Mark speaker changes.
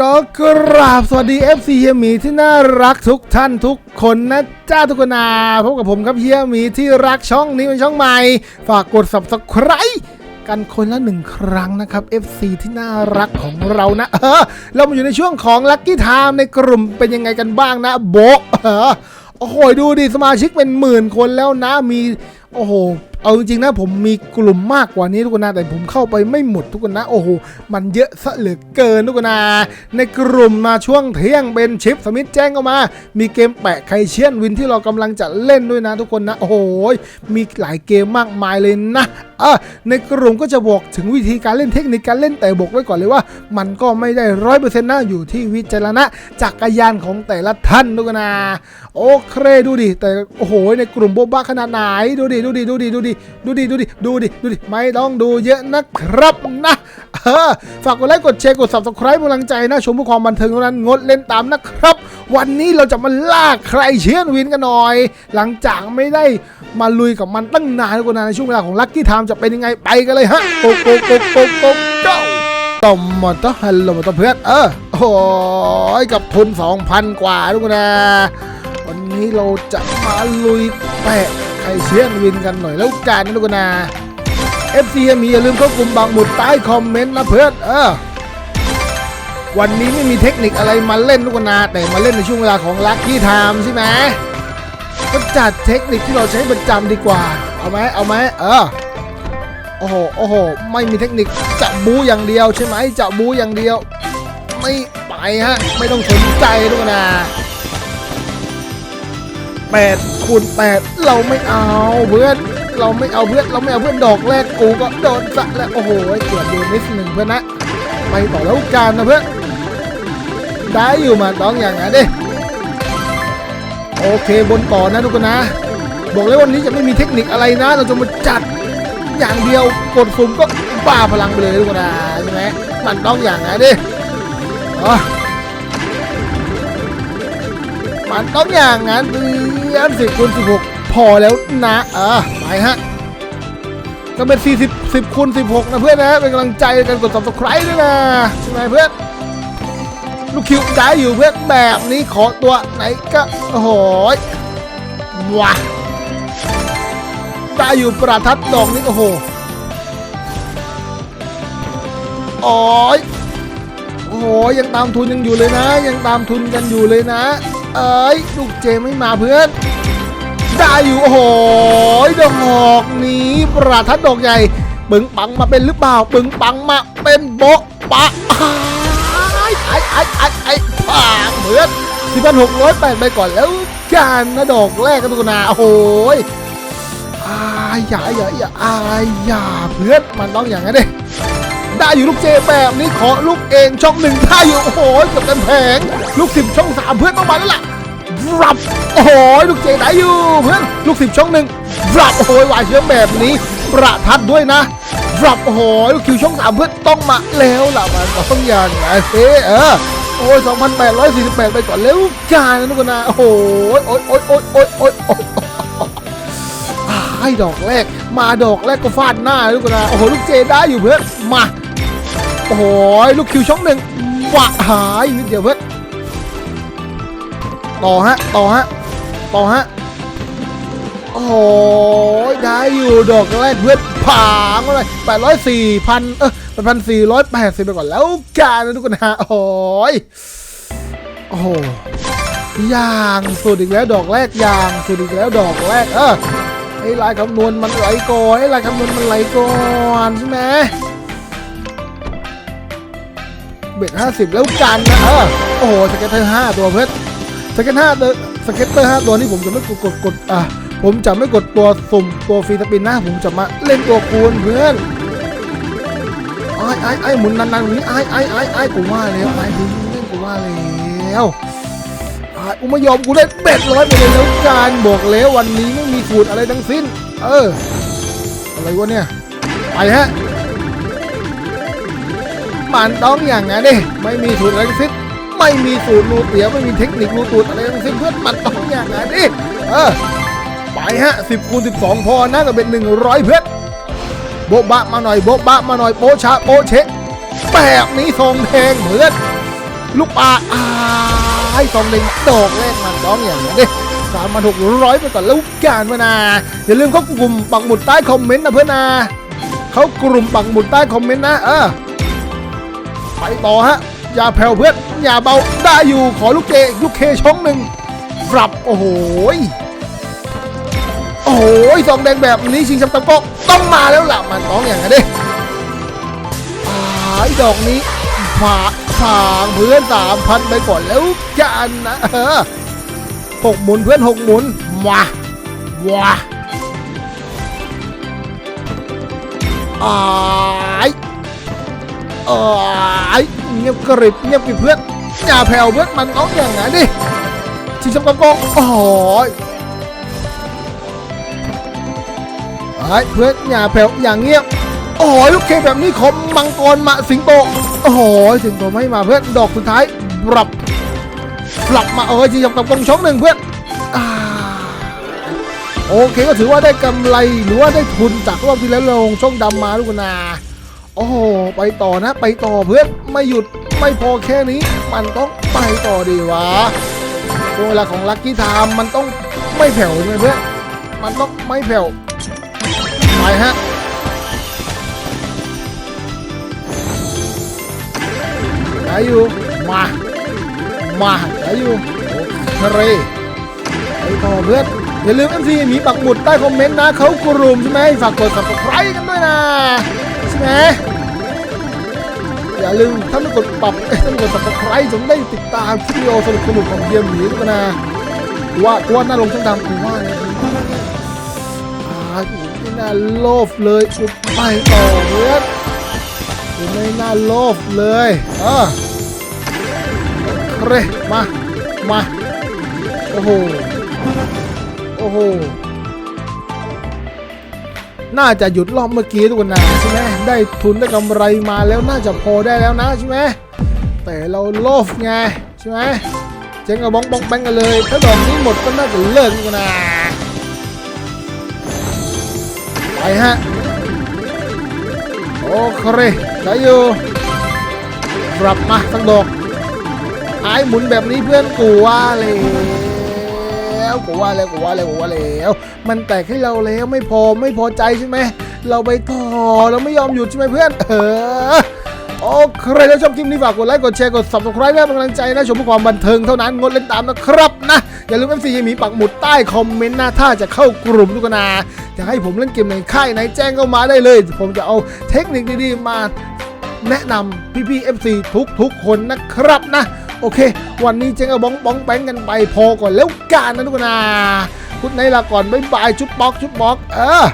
Speaker 1: ก็กราบสวัสดี FC เฮียหมีที่น่ารักทุกท่านทุกคนนะจ้าทุกคนนาพบกับผมครับเฮียหมีที่รักช่องนี้เป็นช่องใหม่ ฝากกด subscribe กันคนละหนึ่งครั้งนะครับ FC ที่น่ารักของเรานะ เออ เรามาอยู่ในช่วงของ Lucky Time ในกลุ่มเป็นยังไงกันบ้างนะโบะเออโอ้โหดูดิสมาชิกเป็นหมื่นคนแล้วนะมี โอ้โห เอาจริงๆนะผมมีกลุ่มมากกว่านี้ทุกคนนะแต่ผมเข้าไปไม่หมดทุกคนนะโอ้โหมันเยอะซะเหลือเกินทุกคนนะในกลุ่มมาช่วงเที่ยงเป็นชิปสมิธแจ้งเข้ามา มีเกมแปะไคเชียนวินที่เรากำลังจะเล่นด้วยนะทุกคนนะโอ้โหมีหลายเกมมากมายเลยนะ อในกลุ่มก็จะบอกถึงวิธีการเล่นเทคนิคการเล่นแต่บอกไว้ก่อนเลยว่า มันก็ไม่ได้ร้อยเปอร์เซ็นต์นะอยู่ที่วิจารณะจักรยานของแต่ละท่านทุกคนนะโอเคดูดิแต่โอ้โหในกลุ่มโบบาขนาดไหนดูดิดูดิดูดิดูดิดูดิดูดิดูดิดูดิไม่ต้องดูเยอะนะครับนะเออฝากกดไลค์กดแชร์กด subscribe เป็นกำลังใจนะ ชมเพื่อความบันเทิงเท่านั้นงดเล่นตามนะครับ วันนี้เราจะมาลากใครเชียนวินกันหน่อย หลังจากไม่ได้ มาลุยกับมันตั้งนานทุกคนนในช่วงเวลาของลั c กี้ไทม์จะเป็นยังไงไปกันเลยฮะโกโกโกโกโกโกต่อมมอเตอร์ฮัลโหลมอเตอร์เพื่อนเออโอ้ยกับทุน 2,000 กว่าทุกคนนะวันนี้เราจะมาลุยแปะไข่เชียนวินกันหน่อยแล้วกันนะทุกคนนะ FC มีอย่าลืมเข้ากลุ่มบางหมุดใต้คอมเมนต์นะเพื่อนเออวันนี้ไม่มีเทคนิคอะไรมาเล่นทุกคนนะแต่มาเล่นในช่วงเวลาของลัคกี้ไทม์ใช่ไหม ก็จัดเทคนิคที่เราใช้ประจำดีกว่า เอาไหมเอาไหมเออโอ้โหโอ้โหไม่มีเทคนิคจะบูอย่างเดียวใช่ไหมจะบูอย่างเดียว ไม่ไปฮะไม่ต้องสนใจทุกนะแปดคูณแปดเราไม่เอาเพื่อนเราไม่เอาเพื่อนเราไม่เอาเพื่อนดอกแรกกูก็โดนสะแล้วโอ้โหเกือบโดนนิดหนึ่งเพื่อนนะไปต่อแล้วการนะเพื่อนได้อยู่มาต้องอย่างนั้นดิ โอเคบนต่อนะทุกคนนะ บอกเลยวันนี้จะไม่มีเทคนิคอะไรนะ เราจะมาจัดอย่างเดียวกดสุ่มก็บ้าพลังไปเลยทุกคนนะใช่ไหมมันต้องอย่างนั้นดิอ๋อมันต้องอย่างนั้นเดือนสิบคูณสิบหกพอแล้วนะเออไปฮะก็เป็นสี่สิบสิบคูณสิบหกนะเพื่อนนะ เป็นกำลังใจกันกด subscribe ด้วยนะใช่ไหมเพื่อน ลูกคิวได้อยู่เพื่อนแบบนี้ขอตัวไหนก็โอ้โหว้าได้อยู่ประทัดดอกนี้โอ้โหโอ้ยโอ้โหยังตามทุนยังอยู่เลยนะ ยังตามทุนกันอยู่เลยนะ เอ้ยลูกเจไม่มาเพื่อนได้อยู่โอ้โหดอกนี้ประทัดดอกใหญ่ปึงปังมาเป็นหรือเปล่าปึงปังมาเป็นโบะปะ อ้ปางเพื่อนสี่พันหกร้อยแปดไปก่อนแล้วกันนะดอกแรกกันตุกนาโอ้โหอายอย่าอย่าอย่าอายอย่าเพื่อนมันต้องอย่างนั้นดิได้อยู่ลูกเจแบบนี้ขอลูกเองช่องหนึ่งได้อยู่โอ้โหเกับเต็มแผงลูกสิบช่องสามเพื่อนต้องมาแล้วล่ะรับโอ้โหลูกเจได้อยู่เพื่อนลูกสิบช่องหนึ่งรับโอ้โหวายเชื้อแบบนี้ ประทัดด้วยนะรับโอ้โหลูกคิวช่องสามเพื่อนต้องมาแล้วล่ะมันต้องอย่างไงเฮ้เออ โอ้ย2,848 ไปก่อนแล้วกันนะทุกคนนะ โอ้โหโอ้ยโอ้ยโอ้ยโอ้ยโอ้ยโอ้ยไอ้ดอกแรก มาดอกแรกก็ฟาดหน้าลูกนะ โอ้โห ลูกเจได้อยู่เพื่อนมา โอ้โห ลูกคิวช่องหนึ่งวะหายนิดเดียวเพื่อนต่อฮะ ต่อฮะ ต่อฮะ โอ้โห ได้อยู่ดอกแรกเพื่อนผางอะไรแปดร้อยสี่พันเออ แปดพันสี่ร้อยแปดสิบไปก่อนแล้วกันนะทุกคนนะโอ้โหโอ้โหยางสุดอีกแล้วดอกแรกยางสุดอีกแล้วดอกแรกเออไอ้ลายคำนวณมันไหลก่อนไอ้ลายคำนวณมันไหลก่อนใช่ไหมเบ็ดห้าสิบแล้วกันนะเออโอ้โหสเก็ตเตอร์ห้าตัวเพื่อนสเก็ตห้าตัวสเก็ตเตอร์ห้าตัวนี่ผมจะไม่กดกดกดอะผมจะไม่กดตัวสุ่มตัวฟรีสปินนะผมจะมาเล่นตัวคูณเพื่อน ไอ้ไอ้ไอ้หมุนนานๆอย่างนี้ไอ้ไอ้ไอ้ไอ้กูว่าแล้วไอ้ดูเล่นกูว่าแล้วอะกูไม่ยอมกูได้เบ็ดร้อยไปเลยแล้วการบอกแล้ววันนี้ไม่มีสูตรอะไรทั้งสิ้น เออ อะไรวะเนี่ย ไปฮะมันต้องอย่างนั้นดิไม่มีสูตรอะไรทั้งสิ้นไม่มีสูตรรูเตียไม่มีเทคนิครูตูดอะไรทั้งสิ้นเพื่อนมันต้องอย่างนั้นดิเออไปฮะสิบคูณสิบสองพอนะก็เป็นหนึ่งร้อยเพื่อน โบ๊ะบะมาหน่อยโบ๊ะบะมาหน่อยโป๊ะชะโป๊ะเชะแบบนี้ทรงแทงเพื่อนลูกปลาอ้ายทรงเล็งดกแรกมันต้องอย่างนี้ดิสามพันหกร้อยไปก่อนแล้วกันเพื่อนนะอย่าลืมเข้ากลุ่มปักหมุดใต้คอมเมนต์นะเพื่อนนะเขากลุ่มปักหมุดใต้คอมเมนต์นะเออไปต่อฮะอย่าแผ่วเพื่อนอย่าเบาได้อยู่ขอลูกเกลูกเคช่องหนึ่งปรับโอ้โหโอ้โหยสองแดงแบบนี้ชิงแชมป์ตะกอก ต้องมาแล้วล่ะมันต้องอย่างนั้นดิอ้ายดอกนี้ฝาฝางเพื่อนสามพันไปก่อนแล้วกันนะเออหกหมุนเพื่อนหกหมุนมาว้าอ้ายเออไอ้เงียบกริบเงียบกริบเพื่อนอย่าแผ่วเพื่อนมันต้องอย่างนั้นดิชิงชับกำกองโอ้ย โหไอ้เพื่อนอย่าแผ่วอย่างเงียบโอ้โหลูกเคแบบนี้คมมังกรมาสิงโตโอ้โหสิงโตไม่มาเพื่อนดอกสุดท้ายปรับปรับมาเออชิงชับกำกองช่องหนึ่งเพื่อนโอเคก็ถือว่าได้กำไรหรือว่าได้ทุนจากรอบที่แล้วลงช่องดำมาลูกนาโอ้โหไปต่อนะ ไปต่อเพื่อนไม่หยุดไม่พอแค่นี้ มันต้องไปต่อดีวะช่วงเวลาของลัคกี้ไทม์มันต้องไม่แผ่วใช่ไหมเพื่อนมันต้องไม่แผ่ว ฮะได้อยู่มา มาได้อยู่โอเคไปต่อเพื่อนอย่าลืม MC มีปักหมุดใต้คอมเมนต์นะเขากลุ่มใช่ไหมฝากกด subscribe กันด้วยนะใช่ไหมอย่าลืมถ้าไม่กดปรับเอ้ยถ้าไม่กด subscribe จะได้ติดตามวิดีโอสนุกสนุกๆของเยี่ยมหมีด้วยนะว่ากว่าน้าลงช่างดำกูว่าเลยอ่ากไม่น่าโลภเลยกูไปต่อเพื่อนไม่น่าโลภเลยเออเรมา มา โอ้โห โอ้โห น่าจะหยุดรอบเมื่อกี้ทุกคนนะใช่ไหมได้ทุนได้กำไรมาแล้วน่าจะพอได้แล้วนะใช่ไหมแต่เราโลภไงใช่ไหมเจ๊งกับบองบองแบงกันเลย ถ้าดอกนี้หมดก็น่าจะเลิกกคนนะ ฮะ โอเคได้อยู่ปรับมาสักดอกไอ้หมุนแบบนี้เพื่อนกูว่าแล้วกูว่าแล้วกูว่าแล้วกูว่าแล้ว มันแตกให้เราแล้วไม่พอไม่พอใจใช่ไหมเราไปต่อเราไม่ยอมหยุดใช่ไหมเพื่อน เออโอเคถ้าชอบคลิปนี้ฝากกดไลค์กดแชร์กด subscribe เพื่อเป็นกำลังใจนะชมเพื่อความบันเทิงเท่านั้นงดเล่นตามนะครับ อย่าลืม MC ยังมีปักหมุดใต้คอมเมนต์นะถ้าจะเข้ากลุ่มทุกนาอยากให้ผมเล่นเกมในค่ายไหนแจ้งเข้ามาได้เลย ผมจะเอาเทคนิคดีๆมาแนะนำพี่ๆ FC ทุกทุกๆคนนะครับนะ โอเค วันนี้เจ๊งเอาบ้องบ้องแป้งกันไปพอก่อนแล้วกันนะทุกคนนะคุณในลาก่อน บ๊ายบาย ชุดบ็อก ชุดบ็อก เออ